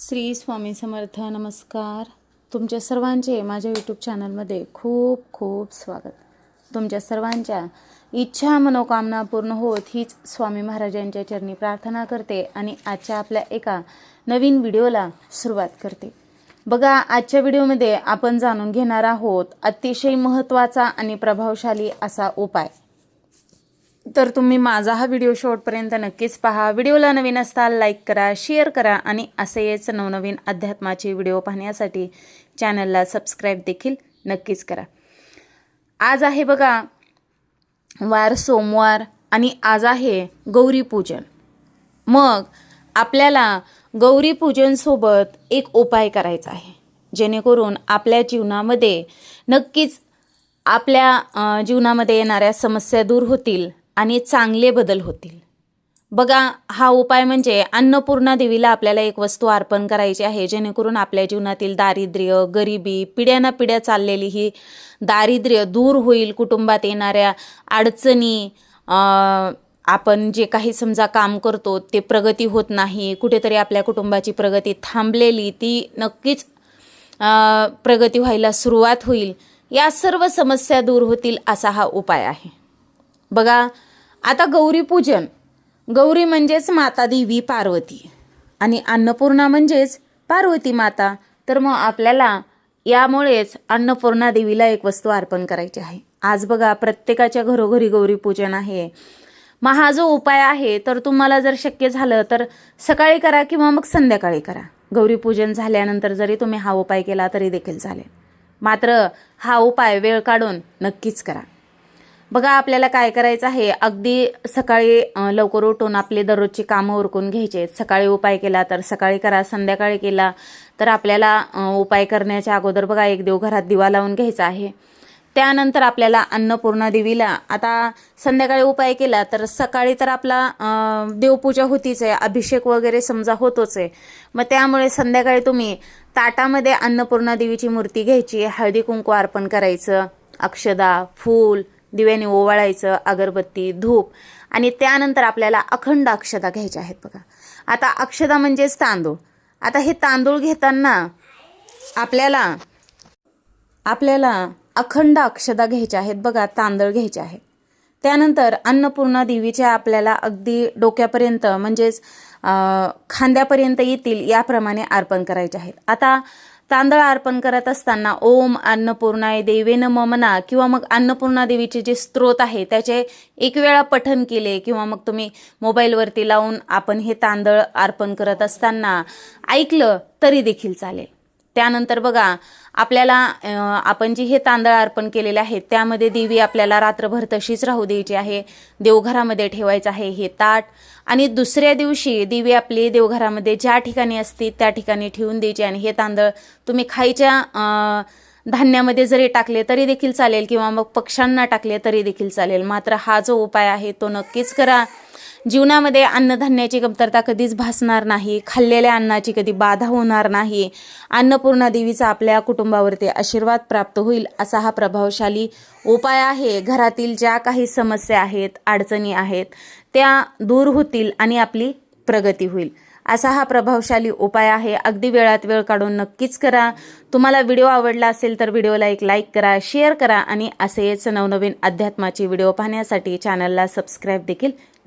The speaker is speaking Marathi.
श्री स्वामी समर्थ नमस्कार. तुमच्या सर्वांचे माझ्या यूट्यूब चॅनलमध्ये खूप खूप स्वागत. तुमच्या सर्वांच्या इच्छा मनोकामना पूर्ण होत हीच स्वामी महाराजांच्या चरणी प्रार्थना करते आणि आजच्या आपल्या एका नवीन व्हिडिओला सुरुवात करते. बघा आजच्या व्हिडिओमध्ये आपण जाणून घेणार आहोत अतिशय महत्त्वाचा आणि प्रभावशाली असा उपाय. तर तुम्ही माझा हा व्हिडिओ शेवटपर्यंत नक्कीच पहा. व्हिडिओला नवीन असताल लाईक करा शेअर करा आणि असेच नवनवीन अध्यात्माचे व्हिडिओ पाहण्यासाठी चॅनलला सबस्क्राईब देखील नक्कीच करा. आज आहे बघा वार सोमवार आणि आज आहे गौरीपूजन मग आपल्याला गौरीपूजनसोबत एक उपाय करायचा आहे. जेणेकरून आपल्या जीवनामध्ये नक्कीच आपल्या जीवनामध्ये येणाऱ्या समस्या दूर होतील. आणि चांगले बदल होतील. बघा हा उपाय म्हणजे अन्नपूर्णा देवीला आपल्याला एक वस्तू अर्पण करायची आहे जेणेकरून आपल्या जीवनातील दारिद्र्य गरिबी पिढ्याना पिढ्या चाललेली ही दारिद्र्य दूर होईल कुटुंबात येणाऱ्या अडचणी आपण जे काही समजा काम करतो ते प्रगती होत नाही कुठेतरी आपल्या कुटुंबाची प्रगती थांबलेली ती नक्कीच प्रगती व्हायला सुरुवात होईल. या सर्व समस्या दूर होतील असा हा उपाय आहे. बघा आता गौरीपूजन गौरी म्हणजेच माता देवी पार्वती. आणि अन्नपूर्णा म्हणजेच पार्वती माता. तर मग आपल्याला यामुळेच अन्नपूर्णा देवीला एक वस्तू अर्पण करायची आहे. आज बघा प्रत्येकाच्या घरोघरी गौरीपूजन आहे. मग हा जो उपाय आहे तर तुम्हाला जर शक्य झालं तर सकाळी करा किंवा मग संध्याकाळी करा. गौरीपूजन झाल्यानंतर जरी तुम्ही हा उपाय केला तरी देखील चालेल. मात्र हा उपाय वेळ काढून नक्कीच करा. बघा आपल्याला काय करायचं आहे? अगदी सकाळी लवकर उठून आपली दररोजची कामं उरकून घ्यायचे. सकाळी उपाय केला तर सकाळी करा संध्याकाळी केला तर आपल्याला उपाय करण्याच्या अगोदर बघा एक देवघरात दिवा लावून घ्यायचा आहे. त्यानंतर आपल्याला अन्नपूर्णा देवीला आता संध्याकाळी उपाय केला तर सकाळी तर आपला देवपूजा होतीच आहे. अभिषेक वगैरे समजा होतोच आहे. मग त्यामुळे संध्याकाळी तुम्ही ताटामध्ये अन्नपूर्णा देवीची मूर्ती घ्यायची. हळदी कुंकू अर्पण करायचं अक्षदा फूल दिव्याने ओवाळायचं अगरबत्ती धूप आणि त्यानंतर आपल्याला अखंड अक्षदा घ्यायच्या आहेत बघा. आता अक्षदा म्हणजेच तांदूळ. आता हे तांदूळ घेताना आपल्याला आपल्याला अखंड अक्षदा घ्यायच्या आहेत बघा तांदळ घ्यायचे आहेत. त्यानंतर अन्नपूर्णा देवीच्या आपल्याला अगदी डोक्यापर्यंत म्हणजेच खांद्यापर्यंत येतील याप्रमाणे अर्पण करायचे आहेत. आता तांदळ अर्पण करत असताना ओम अन्नपूर्णाय देवेन ममना किंवा मग अन्नपूर्णा देवीचे जे स्त्रोत आहे त्याचे एक वेळा पठन केले किंवा मग तुम्ही मोबाईलवरती लावून आपण हे तांदळ अर्पण करत असताना ऐकलं तरी देखील चालेल. त्यानंतर बघा आपल्याला आपण जी हे तांदळ अर्पण केलेले आहेत त्यामध्ये देवी आपल्याला रात्रभर तशीच राहू द्यायची आहे. देवघरामध्ये ठेवायचं आहे हे ताट. आणि दुसऱ्या दिवशी देवी आपली देवघरामध्ये ज्या ठिकाणी असते त्या ठिकाणी ठेवून द्यायची. आणि हे तांदळ तुम्ही खायच्या धान्यामध्ये जरी टाकले तरी देखील चालेल किंवा मग पक्ष्यांना टाकले तरी देखील चालेल. मात्र हा जो उपाय आहे तो नक्कीच करा. जीवनामध्ये अन्नधान्याची कमतरता कधीच भासणार नाही खाल्लेल्या अन्नाची कधी बाधा होणार नाही. अन्नपूर्णा देवीचा आपल्या कुटुंबावरती आशीर्वाद प्राप्त होईल असा हा प्रभावशाली उपाय आहे. घरातील ज्या काही समस्या आहेत अडचणी आहेत त्या दूर होतील आणि आपली प्रगती होईल. असा हा प्रभावशाली उपाय आहे. अगदी वेळात वेळ काढून नक्कीच करा. तुम्हाला व्हिडिओ आवडला असेल तर व्हिडिओला एक लाईक करा शेअर करा आणि असेच नवनवीन अध्यात्माचे व्हिडिओ पाहण्यासाठी चॅनलला सबस्क्राईब देखील